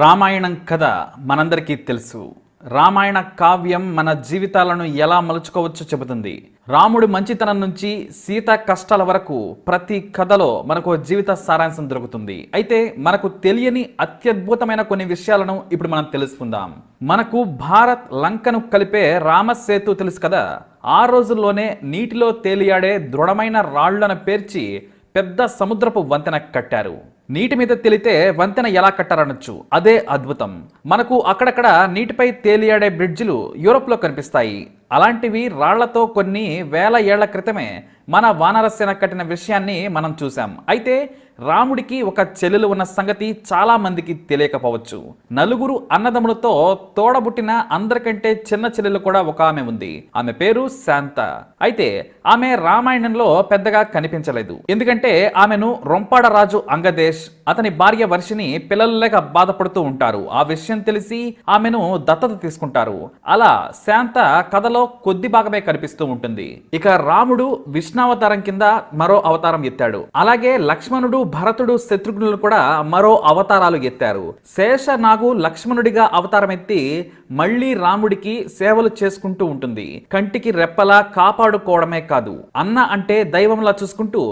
రామాయణం కథ మనందరికీ తెలుసు. రామాయణ కావ్యం మన జీవితాలను ఎలా మలుచుకోవచ్చో చెబుతుంది. రాముడి మంచితనం నుంచి సీత కష్టాల వరకు ప్రతి కథలో మనకు జీవిత సారాంశం దొరుకుతుంది. అయితే మనకు తెలియని అత్యద్భుతమైన కొన్ని విషయాలను ఇప్పుడు మనం తెలుసుకుందాం. మనకు భారత్ లంకను కలిపే రామసేతు తెలుసు కదా. ఆ రోజుల్లోనే నీటిలో తేలియాడే దృఢమైన రాళ్ళను పేర్చి పెద్ద సముద్రపు వంతెన కట్టారు. నీటి మీద తేలితే వంతెన ఎలా కట్టారనొచ్చు? అదే అద్భుతం. మనకు అక్కడక్కడ నీటిపై తేలియాడే బ్రిడ్జిలు యూరోప్లో కనిపిస్తాయి. అలాంటివి రాళ్ళతో కొన్ని వేల ఏళ్ళ క్రితమే మన వానరసేన కట్టిన విషయాన్ని మనం చూసాం అయితే రాముడికి ఒక చెల్లెలు ఉన్న సంగతి చాలా మందికి తెలియకపోవచ్చు. నలుగురు అన్నదమ్ములతో తోడబుట్టిన అందరికంటే చిన్న చెల్లెలు కూడా ఒక ఆమె ఉంది. ఆమె పేరు శాంత. అయితే ఆమె రామాయణంలో పెద్దగా కనిపించలేదు. ఎందుకంటే ఆమెను రొంపాడ రాజు అంగదేశ్ అతని భార్య వర్షిని పిల్లలు లేక బాధపడుతూ ఉంటారు. ఆ విషయం తెలిసి ఆమెను దత్తత తీసుకుంటారు. అలా శాంత కథలో కొద్ది భాగమే కనిపిస్తూ ఉంటుంది. ఇక రాముడు విష్ణావతారం కింద మరో అవతారం ఎత్తాడు. అలాగే లక్ష్మణుడు భరతుడు శత్రుఘ్నులు కూడా మరో అవతారాలు ఎత్తారు. శేష నాగు లక్ష్మణుడిగా అవతారం ఎత్తి మళ్ళీ రాముడికి సేవలు చేసుకుంటూ ఉంటుంది. కంటికి రెప్పలా కాపాడుకోవడమే కాదు అన్న అంటే దైవంలా చూసుకుంటూ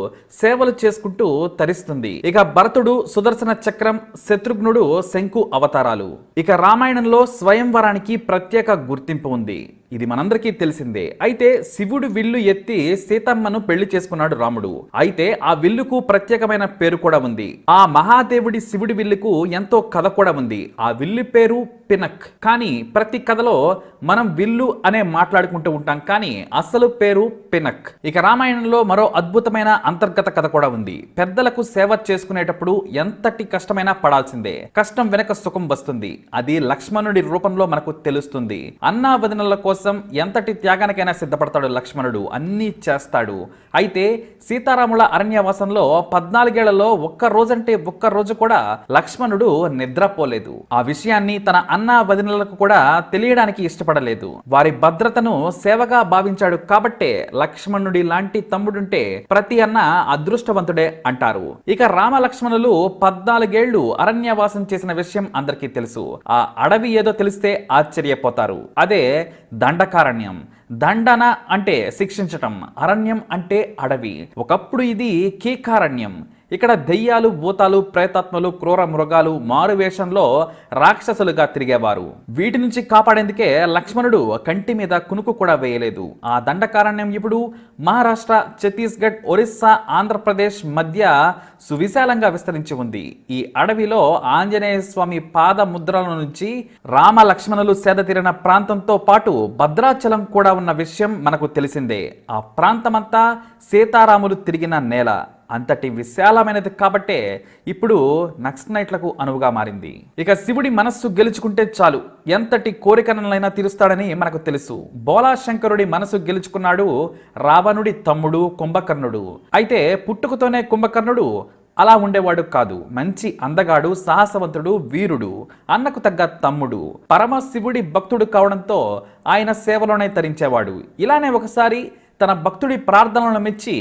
సేవలు చేసుకుంటూ తరిస్తుంది. ఇక భరతుడు సుదర్శన చక్రం శత్రుఘ్నుడు శంకు అవతారాలు. ఇక రామాయణంలో స్వయంవరానికి ప్రత్యేక గుర్తింపు ఉంది. ఇది మనందరికీ తెలిసిందే. అయితే శివుడు విల్లు ఎత్తి సీతమ్మను పెళ్ళి చేసుకున్నాడు రాముడు. అయితే ఆ విల్లుకు ప్రత్యేకమైన పేరు కూడా ఉంది. ఆ మహాదేవుడి శివుడి విల్లుకు ఎంతో కథ కూడా ఉంది. ఆ విల్లు పేరు పినక్. కానీ ప్రతి కథలో మనం విల్లు అనే మాట్లాడుకుంటూ ఉంటాం. కానీ అసలు పేరు పినక్. ఇక రామాయణంలో మరో అద్భుతమైన అంతర్గత కథ కూడా ఉంది. పెద్దలకు సేవ చేసుకునేటప్పుడు ఎంతటి కష్టమైనా పడాల్సిందే. కష్టం వెనక సుఖం వస్తుంది. అది లక్ష్మణుడి రూపంలో మనకు తెలుస్తుంది. అన్నా వదినల కోసం ఎంతటి త్యాగానికైనా సిద్ధపడతాడు లక్ష్మణుడు. అన్నీ చేస్తాడు. అయితే సీతారాముల అరణ్యవాసంలో పద్నాలుగేళ్ళలో ఒక్క రోజంటే ఒక్క రోజు కూడా లక్ష్మణుడు నిద్రపోలేదు. ఆ విషయాన్ని తన అన్న వదినలకు కూడా తెలియడానికి ఇష్టపడలేదు. వారి భద్రతను సేవగా భావించాడు కాబట్టే లక్ష్మణుడి లాంటి తమ్ముడుంటే ప్రతి అన్న అదృష్టవంతుడే అంటారు. ఇక రామ లక్ష్మణులు పద్నాలుగేళ్ళు అరణ్యవాసం చేసిన విషయం అందరికీ తెలుసు. ఆ అడవి ఏదో తెలిస్తే ఆశ్చర్యపోతారు. అదే దండకారణ్యం. దండన అంటే శిక్షించటం అరణ్యం అంటే అడవి. ఒకప్పుడు ఇది కీకారణ్యం. ఇక్కడ దెయ్యాలు భూతాలు ప్రేతాత్మలు క్రూర మృగాలు మారు వేషంలో రాక్షసులుగా తిరిగేవారు. వీటి నుంచి కాపాడేందుకే లక్ష్మణుడు కంటి మీద కునుకు కూడా వేయలేదు. ఆ దండకారణ్యం ఇప్పుడు మహారాష్ట్ర ఛత్తీస్గఢ్ ఒరిస్సా ఆంధ్రప్రదేశ్ మధ్య సువిశాలంగా విస్తరించి ఉంది. ఈ అడవిలో ఆంజనేయ స్వామి పాద ముద్రల నుంచి రామ లక్ష్మణులు సేదతీరిన ప్రాంతంతో పాటు భద్రాచలం కూడా ఉన్న విషయం మనకు తెలిసిందే. ఆ ప్రాంతమంతా సీతారాములు తిరిగిన నేల. అంతటి విశాలమైనది కాబట్టే ఇప్పుడు నక్సలైట్లకు అనువుగా మారింది. ఇక శివుడి మనస్సు గెలుచుకుంటే చాలు. ఎంతటి కోరికనైనా తీరుస్తాడని మనకు తెలుసు. బోలాశంకరుడి మనసు గెలుచుకున్నాడు రావణుడి తమ్ముడు కుంభకర్ణుడు. అయితే పుట్టుకతోనే కుంభకర్ణుడు అలా ఉండేవాడు కాదు. మంచి అందగాడు సాహసవంతుడు వీరుడు అన్నకు తగ్గ తమ్ముడు. పరమశివుడి భక్తుడు కావడంతో ఆయన సేవలోనే తరించేవాడు. ఇలానే ఒకసారి తన భక్తుడి ప్రార్థనలను మెచ్చి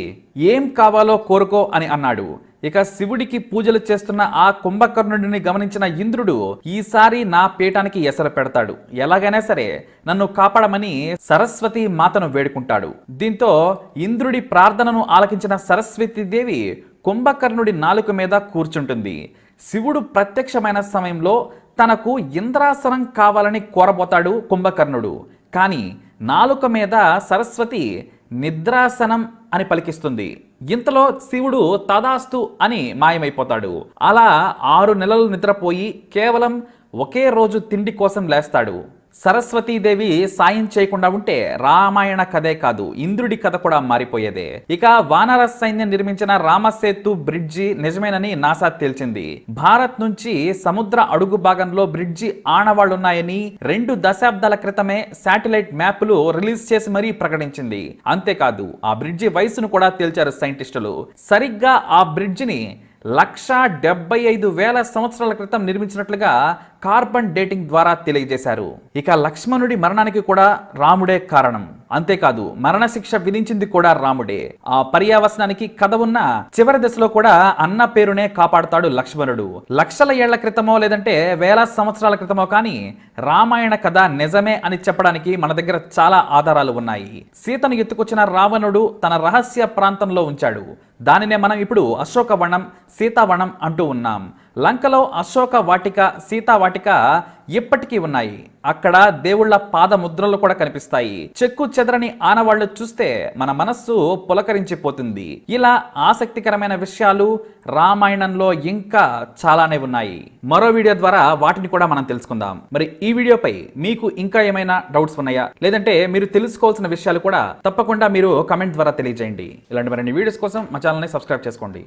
ఏం కావాలో కోరుకో అని అన్నాడు. ఇక శివుడికి పూజలు చేస్తున్న ఆ కుంభకర్ణుడిని గమనించిన ఇంద్రుడు ఈసారి నా పీఠానికి ఎసరు పెడతాడు. ఎలాగైనా సరే నన్ను కాపాడమని సరస్వతి మాతను వేడుకుంటాడు. దీంతో ఇంద్రుడి ప్రార్థనను ఆలకించిన సరస్వతి దేవి కుంభకర్ణుడి నాలుక మీద కూర్చుంటుంది. శివుడు ప్రత్యక్షమైన సమయంలో తనకు ఇంద్రాసనం కావాలని కోరబోతాడు కుంభకర్ణుడు. కానీ నాలుక మీద సరస్వతి నిద్రాసనం అని పలికిస్తుంది. ఇంతలో శివుడు తదాస్తు అని మాయమైపోతాడు. అలా ఆరు నెలలు నిద్రపోయి కేవలం ఒకే రోజు తిండి కోసం లేస్తాడు. సరస్వతీదేవి సాయం చేయకుండా ఉంటే రామాయణ కథే కాదు ఇంద్రుడి కథ కూడా మారిపోయేదే. ఇక వానర సైన్యం నిర్మించిన రామసేతు బ్రిడ్జి నిజమేనని నాసా తేల్చింది. భారత్ నుంచి సముద్ర అడుగు భాగంలో బ్రిడ్జి ఆనవాళ్ళున్నాయని రెండు దశాబ్దాల క్రితమే శాటిలైట్ మ్యాప్లు రిలీజ్ చేసి మరీ ప్రకటించింది. అంతేకాదు ఆ బ్రిడ్జి వయసును కూడా తేల్చారు సైంటిస్టులు. సరిగ్గా ఆ బ్రిడ్జిని లక్ష డెబ్బై ఐదు వేల సంవత్సరాల క్రితం నిర్మించినట్లుగా కార్బన్ డేటింగ్ ద్వారా తెలియజేశారు. ఇక లక్ష్మణుడి మరణానికి కూడా రాముడే కారణం. అంతేకాదు మరణశిక్ష విధించింది కూడా రాముడే. ఆ పర్యావసనానికి కథ ఉన్న చివరి దశలో కూడా అన్న పేరునే కాపాడుతాడు లక్ష్మణుడు. లక్షల ఏళ్ళ క్రితమో లేదంటే వేల సంవత్సరాల క్రితమో కానీ రామాయణ కథ నిజమే అని చెప్పడానికి మన దగ్గర చాలా ఆధారాలు ఉన్నాయి. సీతను ఎత్తుకొచ్చిన రావణుడు తన రహస్య ప్రాంతంలో ఉంచాడు. దానినే మనం ఇప్పుడు అశోకవనం సీతావనం అంటూ ఉన్నాం. లంకలో అశోక వాటిక సీతా వాటిక ఇప్పటికీ ఉన్నాయి. అక్కడ దేవుళ్ళ పాద ముద్రలు కూడా కనిపిస్తాయి. చెక్కు చెదరని ఆనవాళ్ళు చూస్తే మన మనస్సు పులకరించిపోతుంది. ఇలా ఆసక్తికరమైన విషయాలు రామాయణంలో ఇంకా చాలానే ఉన్నాయి. మరో వీడియో ద్వారా వాటిని కూడా మనం తెలుసుకుందాం. మరి ఈ వీడియోపై మీకు ఇంకా ఏమైనా డౌట్స్ ఉన్నాయా? లేదంటే మీరు తెలుసుకోవాల్సిన విషయాలు కూడా తప్పకుండా మీరు కమెంట్ ద్వారా తెలియజేయండి. ఇలాంటి మరిన్ని వీడియోస్ కోసం మా ఛానల్ని సబ్స్క్రైబ్ చేసుకోండి.